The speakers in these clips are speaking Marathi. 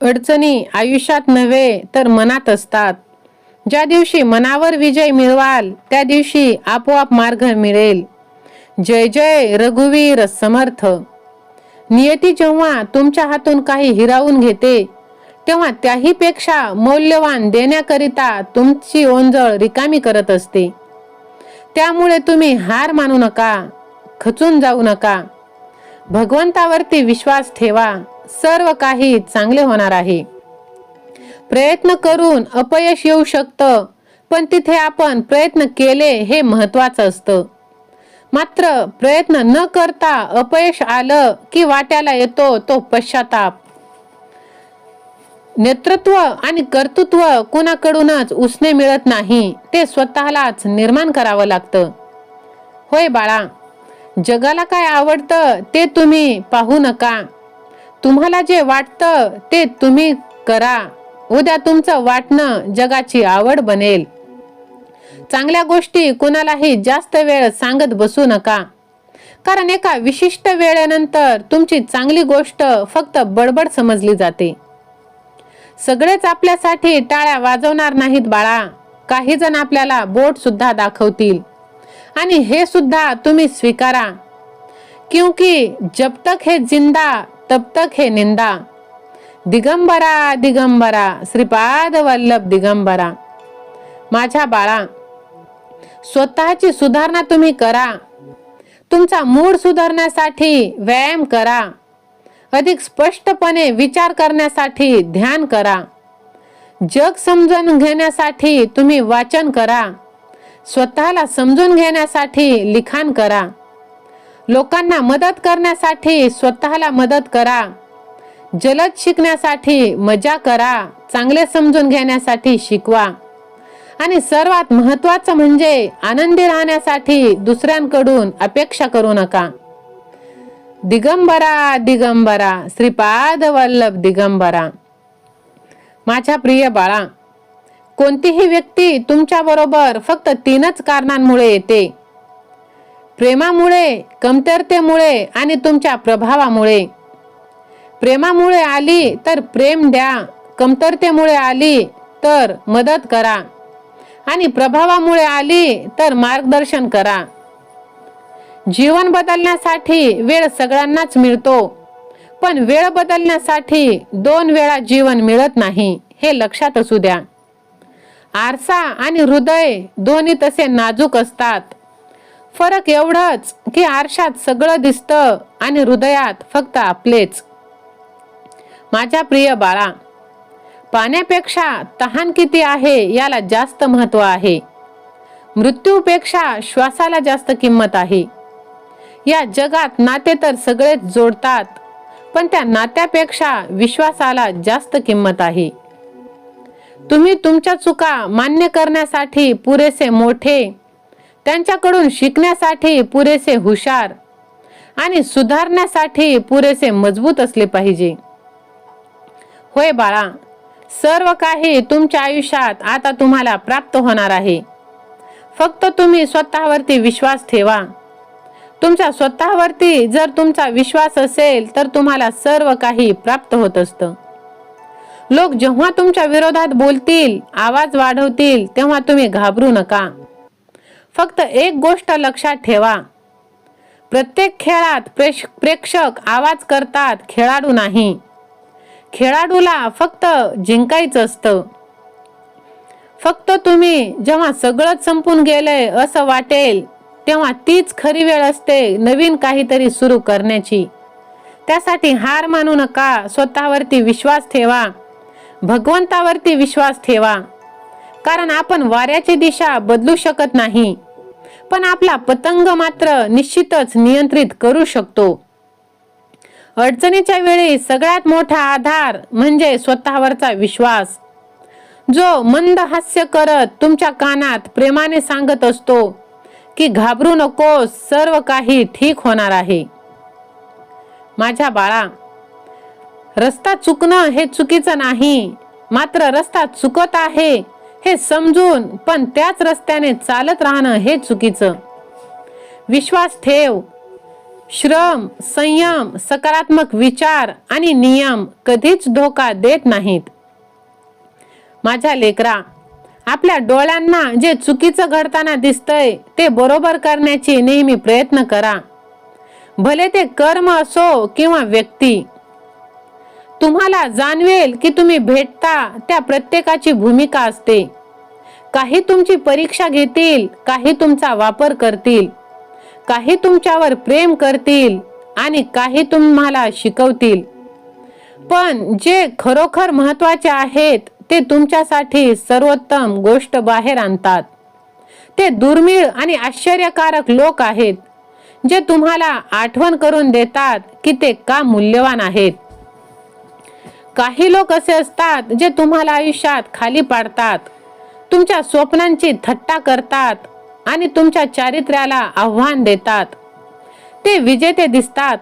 अडचणी आयुष्यात नव्हे तर मनात असतात. ज्या दिवशी मनावर विजय मिळवाल त्या दिवशी आपोआप मार्ग मिळेल. जय जय रघुवीर समर्थ. नियती जेव्हा तुमच्या हातून काही हिरावून घेते तेव्हा त्याहीपेक्षा मौल्यवान देण्याकरिता तुमची ओंजळ रिकामी करत असते. त्यामुळे तुम्ही हार मानू नका खचून जाऊ नका. भगवंतावरती विश्वास ठेवा. सर्व काही चांगले होणार आहे. प्रयत्न करून अपयश येऊ शकतं पण तिथे आपण प्रयत्न केले हे महत्वाचं असतं. मात्र प्रयत्न न करता अपयश आलं की वाट्याला येतो तो पश्चाताप. नेतृत्व आणि कर्तृत्व कुणाकडूनच उसने मिळत नाही ते स्वतःलाच निर्माण करावं लागतं. होय बाळा जगाला काय आवडतं ते तुम्ही पाहू नका. तुम्हाला जे वाटतं ते तुम्ही करा. उद्या तुमचं वाटणं जगाची आवड बनेल. चांगल्या गोष्टी कुणालाही जास्त वेळ सांगत बसू नका. कारण एका विशिष्ट वेळेनंतर तुमची चांगली गोष्ट फक्त बडबड समजली जाते. सगळेच आपल्यासाठी टाळ्या वाजवणार नाहीत बाळा. काही जण आपल्याला बोट सुद्धा दाखवतील. आणि हे सुद्धा तुम्ही स्वीकारा. क्योंकि जब तक हे जिंदा तब तक है निंदा। दिगंबरा दिगंबरा श्रीपाद वल्लभ दिगंबरा। माझ्या बाळा स्वतःची सुधारणा तुम्ही करा। तुमचा मूड सुधारण्यासाठी व्यायाम करा। अधिक स्पष्टपणे विचार करण्यासाठी ध्यान करा। जग समजून घेण्यासाठी तुम्ही वाचन करा। स्वतःला समजून घेण्यासाठी लिखाण करा। लोकांना मदत करण्यासाठी स्वतःला मदत करा. जलद शिकण्यासाठी मजा करा. चांगले समजून घेण्यासाठी शिकवा. आणि सर्वात महत्वाचं म्हणजे आनंदी राहण्यासाठी दुसऱ्यांकडून अपेक्षा करू नका. दिगंबरा दिगंबरा. श्रीपाद वल्लभ दिगंबरा. माझ्या प्रिय बाळा कोणतीही व्यक्ती तुमच्याबरोबर फक्त तीनच कारणांमुळे येते. प्रेमामुळे कमतरतेमुळे आणि तुमच्या प्रभावामुळे. प्रेमामुळे आली तर प्रेम द्या कमतरतेमुळे आली तर मदत करा आणि प्रभावामुळे आली तर मार्गदर्शन करा. जीवन बदलण्यासाठी वेळ सगळ्यांनाच मिळतो पण वेळ बदलण्यासाठी दोन वेळा जीवन मिळत नाही हे लक्षात असू द्या. आरसा आणि हृदय दोन्ही तसे नाजूक असतात. फरक एवढंच की आरशात सगळं दिसतं आणि हृदयात फक्त आपलेच. माझ्या प्रिय बाळा पाण्यापेक्षा तहान किती आहे याला जास्त महत्त्व आहे. मृत्यूपेक्षा श्वासाला जास्त किंमत आहे. या जगात नाते तर सगळेच जोडतात पण त्या नात्यापेक्षा विश्वासाला जास्त किंमत आहे. तुम्ही तुमच्या चुका मान्य करण्यासाठी पुरेसे मोठे त्यांच्याकडून शिकण्यासाठी पुरेसे हुशार आणि सुधारण्यासाठी पुरेसे मजबूत असले पाहिजे. होय बाळा सर्व काही तुमच्या आयुष्यात आता तुम्हाला प्राप्त होणार आहे. फक्त तुम्ही स्वतःवरती विश्वास ठेवा. तुमच्या स्वतःवरती जर तुमचा विश्वास असेल तर तुम्हाला सर्व काही प्राप्त होत असतं. लोक जेव्हा तुमच्या विरोधात बोलतील आवाज वाढवतील तेव्हा तुम्ही घाबरू नका. फक्त एक गोष्ट लक्षात ठेवा. प्रत्येक खेळात प्रेश प्रेक्षक आवाज करतात खेळाडू नाही. खेळाडूला फक्त जिंकायचं असतं. फक्त तुम्ही जेव्हा सगळंच संपून गेलंय असं वाटेल तेव्हा तीच खरी वेळ असते नवीन काहीतरी सुरू करण्याची. त्यासाठी हार मानू नका स्वतःवरती विश्वास ठेवा. भगवंतावरती विश्वास ठेवा. कारण आपण वाऱ्याची दिशा बदलू शकत नाही. पण आपला पतंग मात्र निश्चितच नियंत्रित करू शकतो. अडचणीच्या वेळी सगळ्यात मोठा आधार म्हणजे स्वतःवरचा विश्वास. जो मंद हास्य करत तुमच्या कानात प्रेमाने सांगत असतो की घाबरू नकोस सर्व काही ठीक होणार आहे. माझ्या बाळा रस्ता चुकणं हे चुकीचं नाही मात्र रस्ता चुकत आहे हे समजून पण त्याच रस्त्याने चालत राहणं हे चुकीचं. विश्वास ठेव. श्रम संयम सकारात्मक विचार आणि नियम कधीच धोका देत नाहीत. माझ्या लेकरा आपल्या डोळ्यांना जे चुकीचं घडताना दिसतंय ते बरोबर करण्याची नेहमी प्रयत्न करा. भले ते कर्म असो किंवा व्यक्ती तुम्हाला जाणवेल की तुम्ही भेटता त्या प्रत्येकाची भूमिका असते. काही तुमची परीक्षा घेतील काही तुमचा वापर करतील. काही तुमच्यावर प्रेम करतील आणि काही तुम्हाला शिकवतील. पण जे खरोखर महत्त्वाचे आहेत ते तुमच्यासाठी सर्वोत्तम गोष्ट बाहेर आणतात. ते दुर्मिळ आणि आश्चर्यकारक लोक आहेत जे तुम्हाला आठवण करून देतात की ते का मूल्यवान आहेत. काही लोक असे असतात जे तुम्हाला आयुष्यात खाली पाडतात. तुमच्या स्वप्नांची थट्टा करतात आणि तुमच्या चारित्र्याला आव्हान देतात. ते विजेते दिसतात.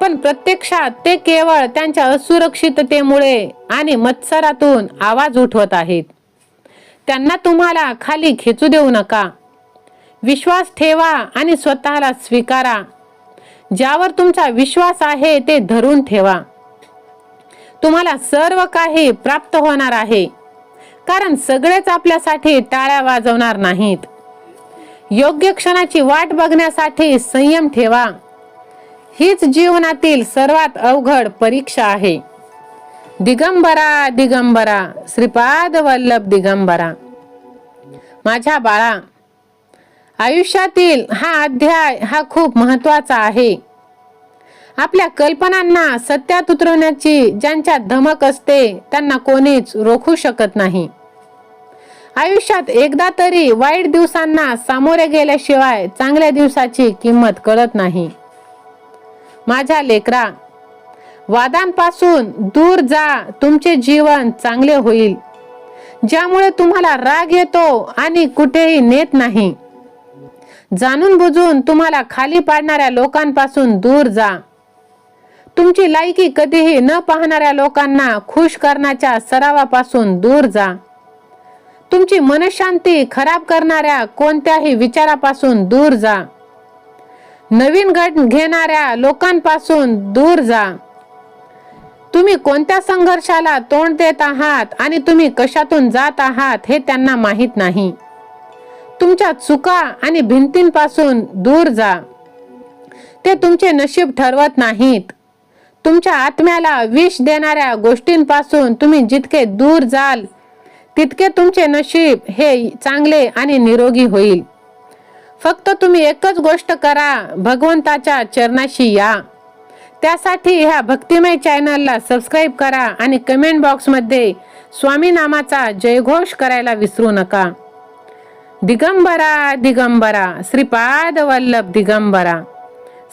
पण प्रत्यक्षात ते केवळ त्यांच्या असुरक्षिततेमुळे आणि मत्सरातून आवाज उठवत आहेत. त्यांना तुम्हाला खाली खेचू देऊ नका. विश्वास ठेवा आणि स्वतःला स्वीकारा. ज्यावर तुमचा विश्वास आहे ते धरून ठेवा. तुम्हाला सर्व काही प्राप्त होणार आहे. कारण सगळेच आपल्यासाठी टाळ्या वाजवणार नाहीत. योग्य क्षणाची वाट बघण्यासाठी संयम ठेवा. हीच जीवनातील सर्वात अवघड परीक्षा आहे. दिगंबरा दिगंबरा श्रीपाद वल्लभ दिगंबरा. माझ्या बाळा आयुष्यातील हा अध्याय हा खूप महत्त्वाचा आहे. आपल्या कल्पनांना सत्यात उतरवण्याची ज्यांच्या धमक असते त्यांना कोणीच रोखू शकत नाही. आयुष्यात एकदा तरी वाईट दिवसांना सामोरे गेल्याशिवाय चांगल्या दिवसाची किंमत कळत नाही. माझ्या लेकरा वादांपासून दूर जा तुमचे जीवन चांगले होईल. ज्यामुळे तुम्हाला राग येतो आणि कुठेही नेत नाही. जाणून बुजून तुम्हाला खाली पाडणाऱ्या लोकांपासून दूर जा. तुमची लायकी कधीही न पाहणाऱ्या लोकांना खुश करण्याच्या सरावापासून दूर जा. तुमची मनशांती खराब करणाऱ्या कोणत्याही विचारापासून दूर जा. नवीन घट घेणाऱ्या लोकांपासून दूर जा. तुम्ही कोणत्या संघर्षाला तोंड देत आहात आणि तुम्ही कशातून जात आहात हे त्यांना माहीत नाही. तुमच्या चुका आणि भिंतींपासून दूर जा. ते तुमचे नशीब ठरवत नाहीत. तुमच्या आत्म्याला विष देणाऱ्या गोष्टींपासून तुम्ही जितके दूर जाल तितके तुमचे नशीब हे चांगले आणि निरोगी होईल. फक्त तुम्ही एकच गोष्ट करा भगवंताच्या चरणाशी या. त्यासाठी ह्या भक्तिमय चॅनलला सबस्क्राईब करा आणि कमेंट बॉक्समध्ये स्वामी नामाचा जयघोष करायला विसरू नका. दिगंबरा दिगंबरा श्रीपाद वल्लभ दिगंबरा.